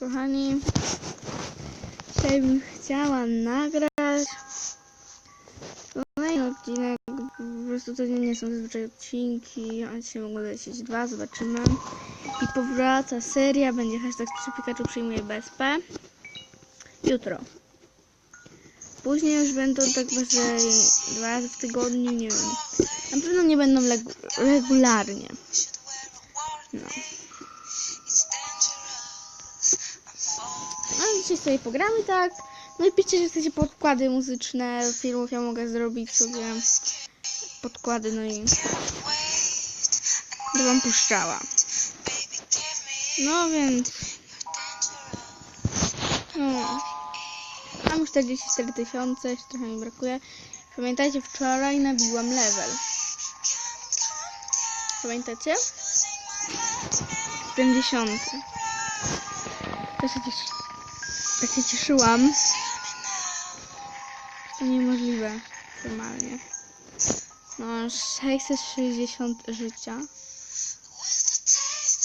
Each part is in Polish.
kochani. Dzisiaj bym chciała nagrać kolejny odcinek. Po prostu nie są zazwyczaj odcinki, a dzisiaj mogą lecieć dwa, zobaczymy. I powraca seria, będzie hashtag Pikachu przyjmuje BSP. Jutro. Później już będą tak bardziej dwa razy w tygodniu, nie wiem. Na pewno nie będą regularnie. Dzisiaj sobie pogramy tak. No i piszcie, że chcecie podkłady muzyczne filmów. Ja mogę zrobić sobie podkłady, no i będę wam puszczała. No więc... No. Mam już 44 tysiące, jeszcze trochę mi brakuje. Pamiętajcie, wczoraj nabiłam level. Pamiętacie? 50. Też się, cieszy... tak się cieszyłam. To niemożliwe normalnie. No, 660 życia.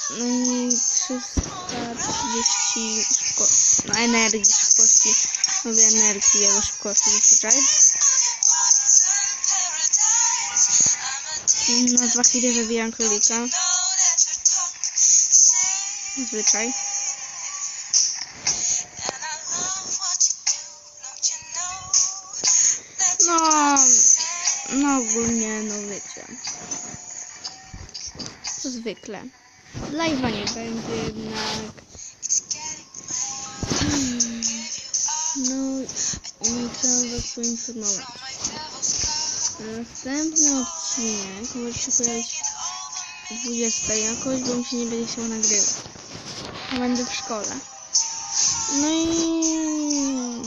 No i 330 szybkości. No, energii, szybkości. Mówię energii, jego szybkości zazwyczaj. Na dwa chwile zabijam królika. Zwyczaj. No ogólnie, no wiecie. Co zwykle. Live'a nie będzie jednak. Hmm. No, trzeba was poinformować. Następny odcinek może się pojawić 20 jakoś, bo mi się nie będzie chciał nagrywać. Będę w szkole. No i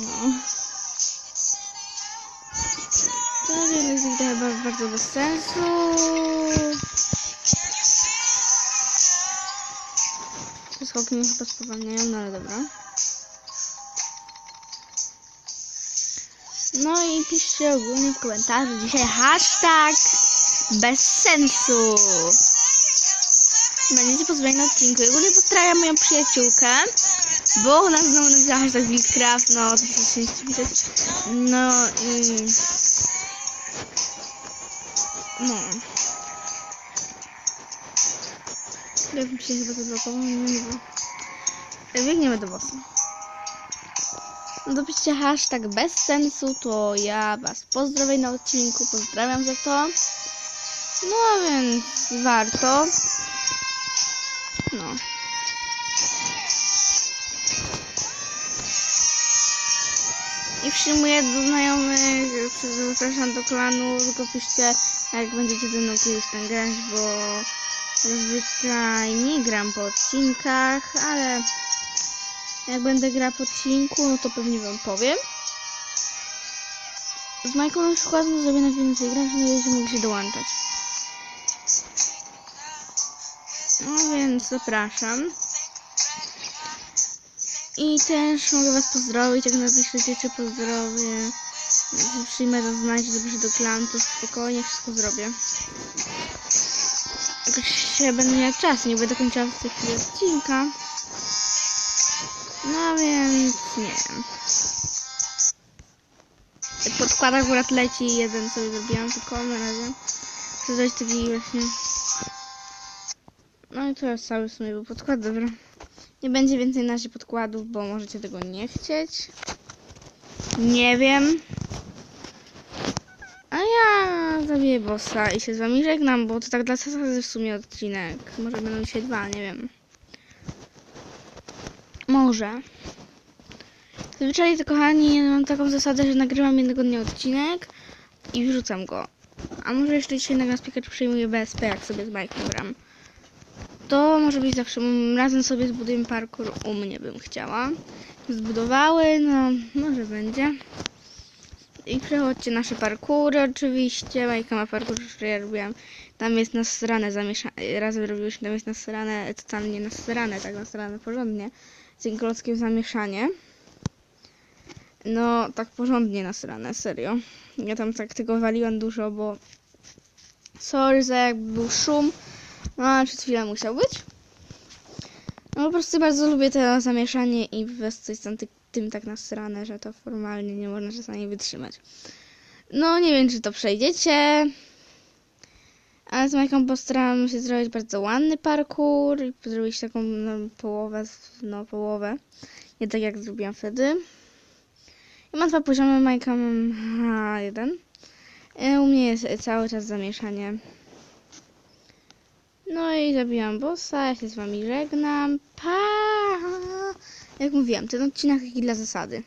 no. To jest chyba bardzo bez sensu. Te skoki mnie chyba spowalniają, no ale dobra. No i piszcie ogólnie w komentarzu dzisiaj hashtag bez sensu. Będziecie pozwoleni na odcinku. I ogólnie pozdrawiam moją przyjaciółkę, bo ona znowu napisała hashtag Blitzcraft, no to się widać. No i... No. Jak mi się chyba to zablokowało, nie wiem. Biegniemy do bossa. No dopiszcie hashtag bez sensu, to ja was pozdrawiam na odcinku, pozdrawiam za to. No więc warto. No. I przyjmuję do znajomych, zapraszam do klanu, tylko piszcie jak będziecie ze mną kiedyś tam grać, bo zazwyczaj nie gram po odcinkach, ale jak będę grał po odcinku, no to pewnie wam powiem. Z Majką na przykład no, zrobię na więcej graczy, nie będziecie mogli się dołączać. No więc zapraszam. I też mogę was pozdrowić, jak napiszecie czy pozdrowię. Przyjmę to znać, zaproszę do klanu, to spokojnie wszystko zrobię. Jakoś się będę miała czas, nie będę kończyła w tej chwili odcinka. No więc nie wiem. Podkład akurat leci, jeden sobie zrobiłam tylko na razie. Chcę zrobić taki właśnie... No i to jest cały w sumie był podkład, dobra. Nie będzie więcej na razie podkładów, bo możecie tego nie chcieć. Nie wiem. A ja zabiję bossa i się z wami żegnam, bo to tak dla zasady w sumie odcinek. Może będą dzisiaj dwa, nie wiem. Może. Zazwyczaj to kochani, mam taką zasadę, że nagrywam jednego dnia odcinek i wrzucam go. A może jeszcze dzisiaj nagram z Pikachu przyjmuję BSP, jak sobie z Majkiem gram. To może być zawsze, razem sobie zbudujemy parkour u mnie bym chciała. Zbudowały, no może będzie. I przechodźcie nasze parkury oczywiście. Majka ma parkour, który ja robiłam. Tam jest nasrane zamieszanie. Razem robiłyśmy, tam jest nasrane, totalnie nasrane, tak nasrane porządnie. Z tym klockiem zamieszanie. No, tak porządnie nasrane, serio. Ja tam tak tego waliłam dużo, bo... Sorry za jakby był szum. No, ale przez chwilę musiał być. No po prostu bardzo lubię to zamieszanie i po prostu jestem ty, tym tak nasrane, że to formalnie nie można czasami wytrzymać. No nie wiem, czy to przejdziecie. Ale z Majką postaram się zrobić bardzo ładny parkour i zrobić taką no, połowę, no połowę. Nie tak jak zrobiłam wtedy. I mam dwa poziomy, Majka mam jeden. U mnie jest cały czas zamieszanie. No i zabiłam bossa, ja się z wami żegnam. Pa! Jak mówiłam, ten odcinek taki dla zasady.